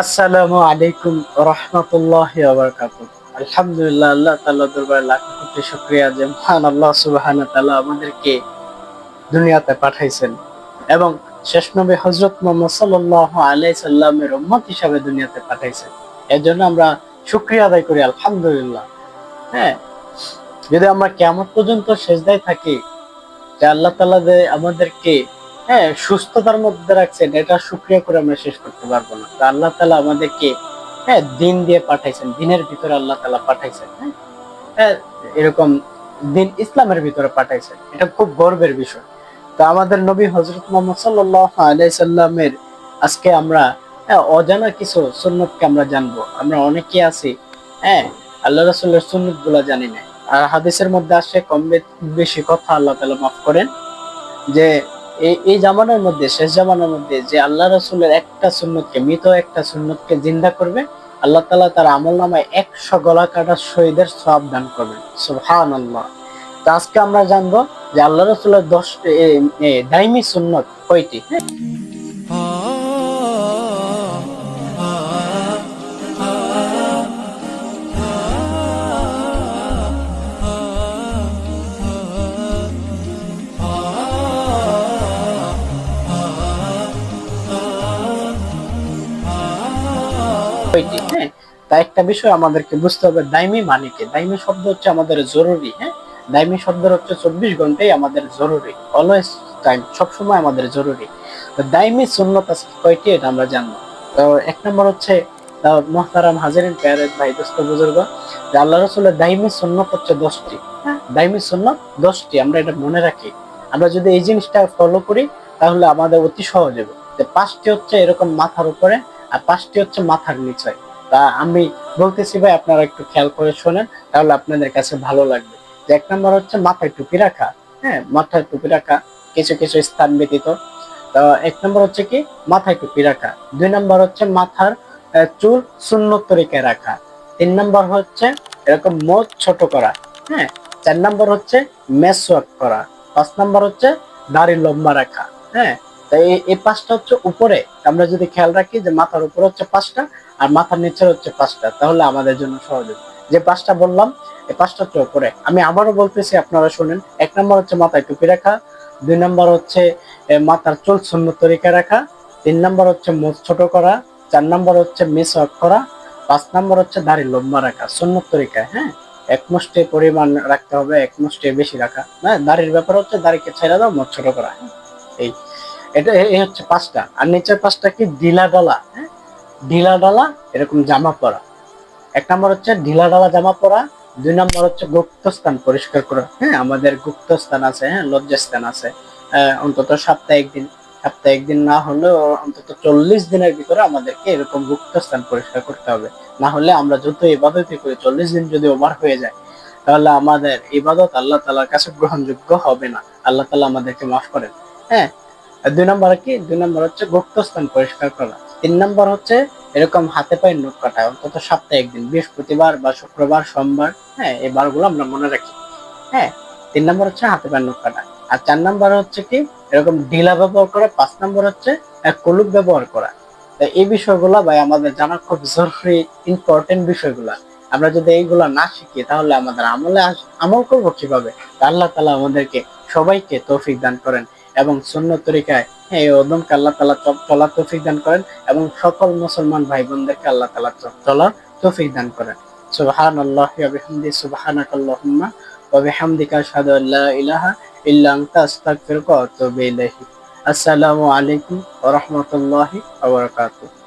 আসসালামু আলাইকুম রহমতুল্লাহ আলহামদুলিল্লাহ, আল্লাহ তাআলা দরবারে লাখ কোটি শুকরিয়া যে মহান আল্লাহ সুবহানাহু তাআলা আমাদেরকে দুনিয়াতে পাঠাইছেন এবং শেষ নবী হযরত মুহাম্মদ সাল্লাল্লাহু আলাইহি সাল্লামের উম্মত হিসাবে দুনিয়াতে পাঠাইছেন। এর জন্য আমরা শুক্রিয়া আদায় করি, আলহামদুলিল্লাহ। হ্যাঁ যদি আমরা কেমন পর্যন্ত সেজদায় থাকি যে আল্লাহ তাআলা যে আমাদেরকে হ্যাঁ সুস্থতার মধ্যে রাখছেন এটা শুক্রিয়া করে আমরা শেষ করতে পারব না। তো আল্লাহ তালা আমাদেরকে হ্যাঁ দিন দিয়ে পাঠাইছেন দিনের ভিতরে আল্লাহ তালা পাঠাইছেন হ্যাঁ? হ্যাঁ এরকম দিন ইসলামের ভিতরে পাঠাইছেন এটা খুব গর্বের বিষয়। তো আমাদের নবী হজরত মোহাম্মদ সাল্লাহ আলাইসাল্লামের আজকে আমরা হ্যাঁ, অজানা কিছু সুন্নতকে আমরা জানব। আমরা অনেকে আছি হ্যাঁ আল্লাহ রসুল্লার সুন্নতগুলা জানি না। আর হাদিসের মধ্যে আসে কম বেশি কথা আল্লাহ তালা মাফ করেন যে এই জামানার মধ্যে, শেষ জামানার মধ্যে যে আল্লাহ রসুলের একটা সুন্নতকে, মৃত একটা সুন্নতকে জিন্দা করবে, আল্লাহ তালা তার আমল নামায় একশো গলা কাটা শহীদের সব দান করবেন। সুহান আল্লাহ তো আজকে আমরা জানব যে আল্লাহ রসুলের দশ দাইমি সুন্নত কয়টি? হ্যাঁ? তা একটা বিষয় আমাদেরকে বুঝতে হবে, দাইমি মানে কি? দাইমি শব্দ হচ্ছে আমাদের জরুরি হ্যাঁ? দাইমি হচ্ছে চব্বিশ ঘন্টাই আমাদের জরুরি অলওয়েজ টাইম সবসময় আমাদের জরুরি। দাইমি সুন্নত কয়টি এটা আমরা জানব। তো এক নম্বর হচ্ছে মোহতারাম হাজারিন ভাই, দোস্ত, বুজুর্গ, যে আল্লাহ রসুলের দাইমি সুন্নত হচ্ছে দশটি হ্যাঁ? দাইমি সুন্নত দশটি, আমরা এটা মনে রাখি। আমরা যদি এই জিনিসটা ফলো করি, তাহলে আমাদের অতি সহজ হবে। যে পাঁচটি হচ্ছে এরকম মাথার উপরে আর পাঁচটি হচ্ছে মাথার নিচে। তা আমি বলতেছি ভাই, আপনারা একটু খেয়াল করে শোনেন, তাহলে আপনাদের কাছে ভালো লাগবে। যে এক নম্বর হচ্ছে মাথায় টুপি রাখা। হ্যাঁ মাথায় টুপি রাখা কিছু কিছু স্থান ব্যতীত। তো এক নম্বর হচ্ছে কি? মাথায় টুপি রাখা। দুই নম্বর হচ্ছে মাথার চুল শূন্য তরিকায় রাখা। তিন নম্বর হচ্ছে এরকম মোট ছোট করা। হ্যাঁ চার নম্বর হচ্ছে মেসওয়াক করা। পাঁচ নম্বর হচ্ছে দাড়ি লম্বা রাখা। হ্যাঁ তো এই পাঁচটা হচ্ছে উপরে। আমরা যদি খেয়াল রাখি যে মাথার উপরে হচ্ছে পাঁচটা আর মাথার নিচে হচ্ছে পাঁচটা তাহলে আমাদের জন্য সহজ যে পাঁচটা বললাম, এই পাঁচটা হচ্ছে উপরে। আমি আবারও বলতেছি, আপনারা শুনেন, এক নম্বর হচ্ছে মাথায় টুপি রাখা, দুই নম্বর হচ্ছে মাথার চুল শূন্য তরিকা রাখা, তিন নম্বর হচ্ছে মুখ ছোট করা, চার নম্বর হচ্ছে মিসওয়াক করা, পাঁচ নম্বর হচ্ছে দাড়ি লম্বা রাখা শূন্য তরিকায় হ্যাঁ? এক মুষ্টি পরিমাণ রাখতে হবে, এক মুষ্টি বেশি রাখা হ্যাঁ? দাড়ির ব্যাপার হচ্ছে দাড়িকে ছেড়ে দাও মুখ ছোট করা? এই। এটা এই হচ্ছে পাঁচটা। আর নিচের পাঁচটা কি? ঢিলা ডালা হ্যাঁ? ঢিলা ডালা, এরকম জামা পরা। এক নম্বর হচ্ছে ঢিলা ডালা জামা পরা, দুই নম্বর হচ্ছে গুপ্তস্থান পরিষ্কার করা হ্যাঁ? আমাদের গুপ্তস্থান আছে হ্যাঁ? লজ্জাস্থান আছে অন্তত সপ্তাহে একদিন। সপ্তাহে একদিন না হলেও অন্তত চল্লিশ দিনের ভিতরে আমাদেরকে এরকম গুপ্তস্থান পরিষ্কার করতে হবে। না হলে আমরা যত ইবাদতই করি, চল্লিশ দিন যদি ওভার হয়ে যায়, তাহলে আমাদের ইবাদত আল্লাহ তালার কাছে গ্রহণযোগ্য হবে না। আল্লাহ তালা আমাদেরকে মাফ করেন হ্যাঁ? দুই নম্বর কি? দুই নম্বর হচ্ছে গুপ্তস্থান পরিষ্কার করা। তিন নম্বর হচ্ছে এরকম হাতে পায়ে নোট কাটা, অন্তত সপ্তাহে একদিন, বৃহস্পতিবার বা শুক্রবার, সোমবার হ্যাঁ এই বারগুলো আমরা মনে রাখি। হ্যাঁ তিন নম্বর হচ্ছে হাতে পায়ে নোট কাটা। আর চার নম্বর হচ্ছে কি? এরকম ঢিলা ব্যবহার করা। পাঁচ নম্বর হচ্ছে কলুক ব্যবহার করা। এই বিষয়গুলো ভাই, আমাদের জানা খুব জরুরি ইম্পর্টেন্ট বিষয়গুলা। আমরা যদি এইগুলা না শিখি, তাহলে আমাদের আমলে আমল করব কীভাবে? আল্লাহ তালা আমাদেরকে সবাইকে তৌফিক দান করেন। এবং শূন্য তরিকায়, এই ওদমকে আল্লাহ তালা চলা তৌফিক দান করেন এবং সকল মুসলমান ভাই বোনদেরকে আল্লাহ তালা চলার তৌফিক দান করেন। সুবহান আল্লাহ বিহামদি সুবহানাক আল্লাহুম্মা ওয়া বিহামদিকা আশহাদু আল্লা ইলাহা ইল্লা আনতা, আস্তাগফিরুকা ওয়া আতুবু আসসালামু আলাইকুম ওয়া রাহমাতুল্লাহি ওয়া বারাকাতুহু।